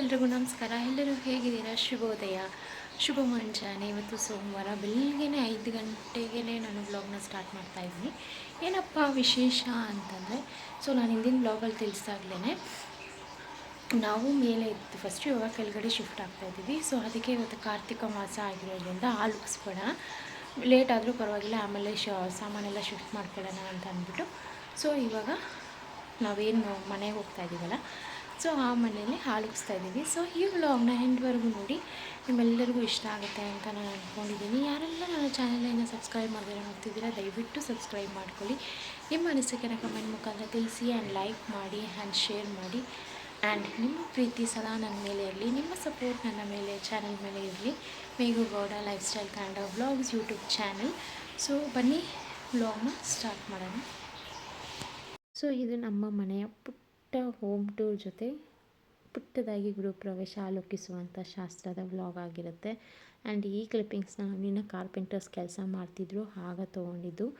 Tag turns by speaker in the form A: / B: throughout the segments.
A: ಎಲ್ರಿಗೂ ನಮಸ್ಕಾರ. ಎಲ್ಲರೂ ಹೇಗಿದ್ದೀರಾ? ಶುಭೋದಯ. ಶುಭ ಮುಂಜಾನೆ. ಇವತ್ತು ಸೋಮವಾರ, ಬೆಳಗ್ಗೆನೆ ಐದು ಗಂಟೆಗೆ ನಾನು ಬ್ಲಾಗ್ನ ಸ್ಟಾರ್ಟ್ ಮಾಡ್ತಾ ಇದ್ದೀನಿ. ಏನಪ್ಪ ವಿಶೇಷ ಅಂತಂದರೆ, ಸೊ ನಾನು ಹಿಂದಿನ ಬ್ಲಾಗಲ್ಲಿ ತಿಳಿಸಾಗ್ಲೇ ನಾವು ಮೇಲೆ ಇತ್ತು ಫಸ್ಟ್ ಇವಾಗ ಕೆಳಗಡೆ ಶಿಫ್ಟ್ ಆಗ್ತಾ ಇದ್ದೀವಿ. ಸೊ ಅದಕ್ಕೆ ಇವತ್ತು ಕಾರ್ತಿಕ ಮಾಸ ಆಗಿರೋದ್ರಿಂದ ಹಾಲು ಉಗಿಸ್ಬೇಡ ಲೇಟ್ ಆದರೂ ಪರವಾಗಿಲ್ಲ, ಆಮೇಲೆ ಶ, ಸಾಮಾನೆಲ್ಲ ಶಿಫ್ಟ್ ಮಾಡ್ಕೊಳ್ಳೋಣ ಅಂತ ಅಂದ್ಬಿಟ್ಟು. ಸೊ ಇವಾಗ ನಾವೇನು ಮನೆಗೆ ಹೋಗ್ತಾ ಇದ್ದೀವಲ್ಲ ಸೊ ಆ ಮನೆಯಲ್ಲಿ ಹಾಲುಗಿಸ್ತಾ ಇದ್ದೀವಿ. ಸೊ ಈ ವ್ಲಾಗ್ನ ಎಂಡ್ವರೆಗೂ ನೋಡಿ ನಿಮ್ಮೆಲ್ಲರಿಗೂ ಇಷ್ಟ ಆಗುತ್ತೆ ಅಂತ ನಾನು ಅಂದ್ಕೊಂಡಿದ್ದೀನಿ ಯಾರೆಲ್ಲ ನನ್ನ ಚಾನಲನ್ನು ಸಬ್ಸ್ಕ್ರೈಬ್ ಮಾಡಿದ್ರೆ ನೋಡ್ತಿದ್ದೀರಾ, ದಯವಿಟ್ಟು ಸಬ್ಸ್ಕ್ರೈಬ್ ಮಾಡ್ಕೊಳ್ಳಿ. ನಿಮ್ಮ ಅನಿಸಿಕೆನ ಕಮೆಂಟ್ ಮುಖಾಂತರ ತಿಳಿಸಿ ಆ್ಯಂಡ್ ಲೈಕ್ ಮಾಡಿ ಆ್ಯಂಡ್ ಶೇರ್ ಮಾಡಿ. ಆ್ಯಂಡ್ ನಿಮ್ಮ ಪ್ರೀತಿ ಸದಾ ನನ್ನ ಮೇಲೆ ಇರಲಿ. ನಿಮ್ಮ ಸಪೋರ್ಟ್ ನನ್ನ ಮೇಲೆ ಚಾನಲ್ ಮೇಲೆ ಇರಲಿ. Meghu Gowda lifestyle Kannada vlogs YouTube channel so ಬನ್ನಿ ವ್ಲಾಗ್ನ ಸ್ಟಾರ್ಟ್ ಮಾಡೋಣ. ಸೊ ಇದು ನಮ್ಮ ಮನೆಯ ಪುಟ್ಟ ಹೋಮ್ ಟೂರ್ ಜೊತೆ ಪುಟ್ಟದಾಗಿ ಗೃಹಪ್ರವೇಶ ಆಲೋಕಿಸುವಂಥ ಶಾಸ್ತ್ರದ ವ್ಲಾಗ್ ಆಗಿರುತ್ತೆ. ಆ್ಯಂಡ್ ಈ ಕ್ಲಿಪ್ಪಿಂಗ್ಸ್ನ ನಿನ್ನ ಕಾರ್ಪೆಂಟರ್ಸ್ ಕೆಲಸ ಮಾಡ್ತಿದ್ರು, ಆಗ ತೊಗೊಂಡಿದ್ದು.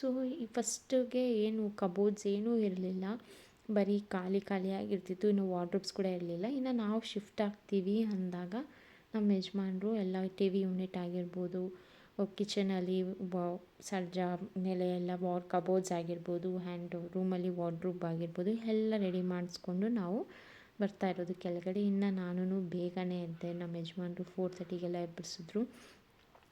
A: ಸೊ, ಈ ಫಸ್ಟಿಗೆ ಏನು ಕಬೋರ್ಡ್ಸ್ ಏನೂ ಇರಲಿಲ್ಲ. ಬರೀ ಖಾಲಿ ಖಾಲಿಯಾಗಿರ್ತಿತ್ತು, ಇನ್ನು ವಾರ್ಡ್ರೋಬ್ಸ್ ಕೂಡ ಇರಲಿಲ್ಲ. ಇನ್ನು ನಾವು ಶಿಫ್ಟ್ ಆಗ್ತೀವಿ ಅಂದಾಗ ನಮ್ಮ ಯಜಮಾನ್ರು ಎಲ್ಲ ಟಿ ವಿ ಯೂನಿಟ್ ಆಗಿರ್ಬೋದು ಕಿಚನಲ್ಲಿ ಸರ್ಜ, ಮೇಲೆ ಎಲ್ಲ ವಾರ್ ಕಬೋರ್ಡ್ಸ್ ಆಗಿರ್ಬೋದು, ಹ್ಯಾಂಡ್ ರೂಮಲ್ಲಿ ವಾರ್ಡ್ರೂಬ್ ಆಗಿರ್ಬೋದು, ಎಲ್ಲ ರೆಡಿ ಮಾಡಿಸ್ಕೊಂಡು ನಾವು ಬರ್ತಾ ಇರೋದು ಕೆಳಗಡೆ. ಇನ್ನು ನಾನು ಬೇಗನೆ ಎದ್ದೆ. ನಮ್ಮ ಯಜಮಾನ್ರು ಫೋರ್ ತರ್ಟಿಗೆಲ್ಲ ಎಬ್ಬರಿಸಿದ್ರು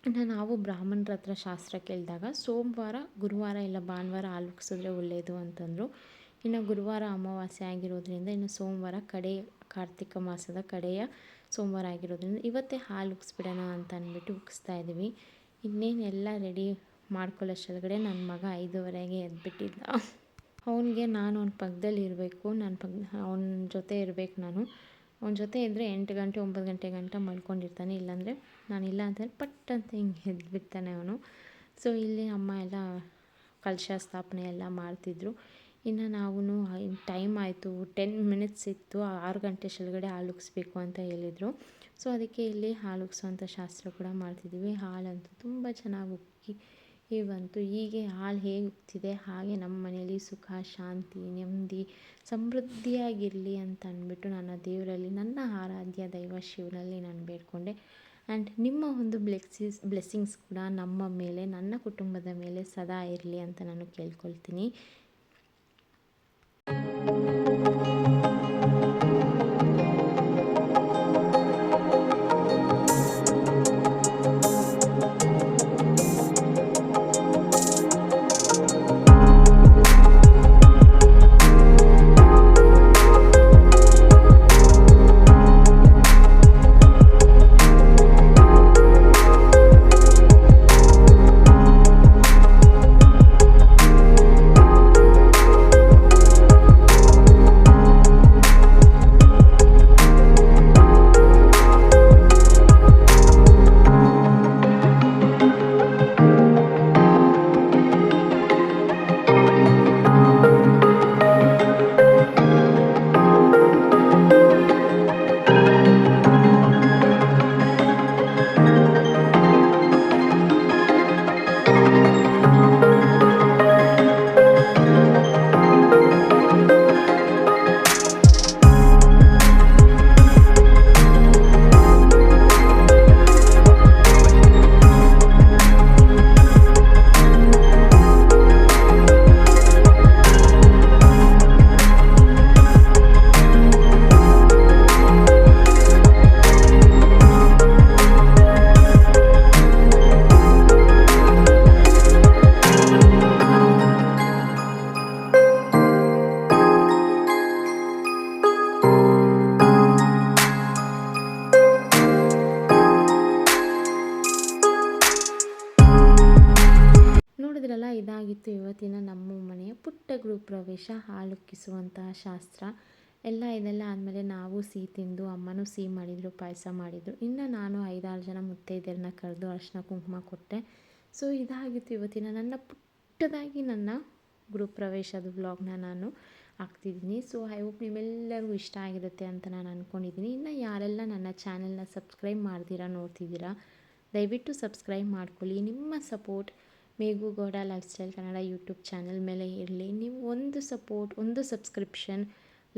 A: ಇನ್ನು ನಾವು ಬ್ರಾಹ್ಮಣರ ಹತ್ರ ಶಾಸ್ತ್ರ ಕೇಳಿದಾಗ ಸೋಮವಾರ, ಗುರುವಾರ ಇಲ್ಲ ಭಾನುವಾರ ಹಾಲು ಉಗ್ಸಿದ್ರೆ ಒಳ್ಳೆಯದು ಅಂತಂದರು. ಇನ್ನು ಗುರುವಾರ ಅಮಾವಾಸ್ಯೆ ಆಗಿರೋದ್ರಿಂದ ಇನ್ನು ಸೋಮವಾರ ಕಡೆ, ಕಾರ್ತಿಕ ಮಾಸದ ಕಡೆಯ ಸೋಮವಾರ ಆಗಿರೋದ್ರಿಂದ ಇವತ್ತೇ ಹಾಲು ಉಗಿಸ್ಬಿಡೋಣ ಅಂತ ಅಂದ್ಬಿಟ್ಟು ಉಗಿಸ್ತಾ ಇದ್ದೀವಿ ಇನ್ನೇನು ಎಲ್ಲ ರೆಡಿ ಮಾಡ್ಕೊಳ್ಳೋಷ್ಟೊಳಗಡೆ ನನ್ನ ಮಗ ಐದುವರೆಗೆ ಎದ್ಬಿಟ್ಟಿದ್ದ. ಅವನಿಗೆ ನಾನು ಅವ್ನ ಪಕ್ಕದಲ್ಲಿ ಇರಬೇಕು, ನನ್ನ ಪಕ್, ಅವನ ಜೊತೆ ಇರಬೇಕು ನಾನು. ಅವನ ಜೊತೆ ಇದ್ದರೆ ಎಂಟು ಗಂಟೆ, ಒಂಬತ್ತು ಗಂಟೆ ಗಂಟ ಮಲ್ಕೊಂಡಿರ್ತಾನೆ. ಇಲ್ಲಾಂದರೆ ಇಲ್ಲ ಅಂತಂದರೆ ಪಟ್ ಅಂತ ಹಿಂಗೆ ಎದ್ಬಿಡ್ತಾನೆ ಅವನು. ಸೊ ಇಲ್ಲಿ ಅಮ್ಮ ಎಲ್ಲ ಕಲಶ ಸ್ಥಾಪನೆ ಎಲ್ಲ ಮಾಡ್ತಿದ್ರು. ಇನ್ನು ನಾವು ಟೈಮ್ ಆಯಿತು. ಟೆನ್ ಮಿನಿಟ್ಸ್ ಇತ್ತು. ಆರು ಗಂಟೆ ಶೊಳಗಡೆ ಹಾಲುಗಿಸ್ಬೇಕು ಅಂತ ಹೇಳಿದರು. ಸೊ ಅದಕ್ಕೆ ಇಲ್ಲಿ ಹಾಲು ಶಾಸ್ತ್ರ ಕೂಡ ಮಾಡ್ತಿದ್ದೀವಿ. ಹಾಲಂತೂ ತುಂಬ ಚೆನ್ನಾಗಿ ಉಕ್ಕಿ ಬಂತು. ಹೀಗೆ ಹಾಲು ಹೇಗೆ ಉಗ್ತಿದೆ ಹಾಗೆ ನಮ್ಮ ಮನೆಯಲ್ಲಿ ಸುಖ, ಶಾಂತಿ, ನೆಮ್ಮದಿ, ಸಮೃದ್ಧಿಯಾಗಿರಲಿ ಅಂತ ಅಂದ್ಬಿಟ್ಟು ನನ್ನ ದೇವರಲ್ಲಿ, ನನ್ನ ಆರಾಧ್ಯ ದೈವ ಶಿವನಲ್ಲಿ ನಾನು ಬೇಡ್ಕೊಂಡೆ. ಆ್ಯಂಡ್ ನಿಮ್ಮ ಒಂದು ಬ್ಲೆಸ್ಸಿಸ್ ಬ್ಲೆಸ್ಸಿಂಗ್ಸ್ ಕೂಡ ನಮ್ಮ ಮೇಲೆ, ನನ್ನ ಕುಟುಂಬದ ಮೇಲೆ ಸದಾ ಇರಲಿ ಅಂತ ನಾನು ಕೇಳ್ಕೊಳ್ತೀನಿ. ಇದಾಗಿತ್ತು ಇವತ್ತಿನ ನಮ್ಮ ಮನೆಯ ಪುಟ್ಟ ಗೃಹಪ್ರವೇಶ ಹಾಲುಕ್ಕಿಸುವಂತಹ ಶಾಸ್ತ್ರ. ಎಲ್ಲ ಇದೆಲ್ಲ ಆದಮೇಲೆ ನಾವು ಸಿಹಿ ತಿಂದು, ಅಮ್ಮನೂ ಸಿಹಿ ಮಾಡಿದರು, ಪಾಯಸ ಮಾಡಿದರು. ಇನ್ನು ನಾನು ಐದಾರು ಜನ ಮುತ್ತೈದೆಯರನ್ನ ಕರೆದು ಅರಿಶಿನ ಕುಂಕುಮ ಕೊಟ್ಟೆ. ಸೊ ಇದಾಗಿತ್ತು ಇವತ್ತಿನ ನನ್ನ ಪುಟ್ಟದಾಗಿ ನನ್ನ ಗೃಹಪ್ರವೇಶದ ವ್ಲಾಗ್ನ ನಾನು ಹಾಕ್ತಿದ್ದೀನಿ. ಸೊ ಐ ಹೋಪ್ ನಿಮ್ಮೆಲ್ಲರಿಗೂ ಇಷ್ಟ ಆಗಿರುತ್ತೆ ಅಂತ ನಾನು ಅಂದ್ಕೊಂಡಿದ್ದೀನಿ ಇನ್ನು ಯಾರೆಲ್ಲ ನನ್ನ ಚಾನೆಲ್ನ ಸಬ್ಸ್ಕ್ರೈಬ್ ಮಾಡ್ತೀರಾ ನೋಡ್ತಿದ್ದೀರಾ, ದಯವಿಟ್ಟು ಸಬ್ಸ್ಕ್ರೈಬ್ ಮಾಡ್ಕೊಳ್ಳಿ. ನಿಮ್ಮ support Meghu Gowda lifestyle Kannada YouTube channel ಮೇಲೆ ಇರಲಿ. ನೀವು ಒಂದು ಸಪೋರ್ಟ್ ಒಂದು subscription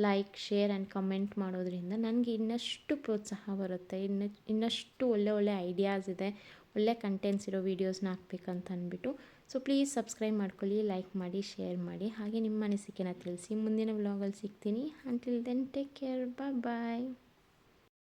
A: like share and comment ಮಾಡೋದ್ರಿಂದ ನನಗೆ ಇನ್ನಷ್ಟು ಪ್ರೋತ್ಸಾಹ ಬರುತ್ತೆ. ಇನ್ನು, ಇನ್ನಷ್ಟು ಒಳ್ಳೆ ಒಳ್ಳೆ ಐಡಿಯಾಸ್ ಇದೆ. ಒಳ್ಳೆ ಕಂಟೆಂಟ್ಸ್ ಇರೋ ವೀಡಿಯೋಸ್ನ ಹಾಕ್ಬೇಕಂತ ಅಂದ್ಬಿಟ್ಟು. ಸೊ ಪ್ಲೀಸ್ ಸಬ್ಸ್ಕ್ರೈಬ್ ಮಾಡ್ಕೊಳ್ಳಿ ಲೈಕ್ ಮಾಡಿ ಶೇರ್ ಮಾಡಿ. ಹಾಗೆ ನಿಮ್ಮ ಅನಿಸಿಕೆನ ತಿಳಿಸಿ. ಮುಂದಿನ ವ್ಲಾಗಲ್ಲಿ ಸಿಗ್ತೀನಿ. Until then take care bye bye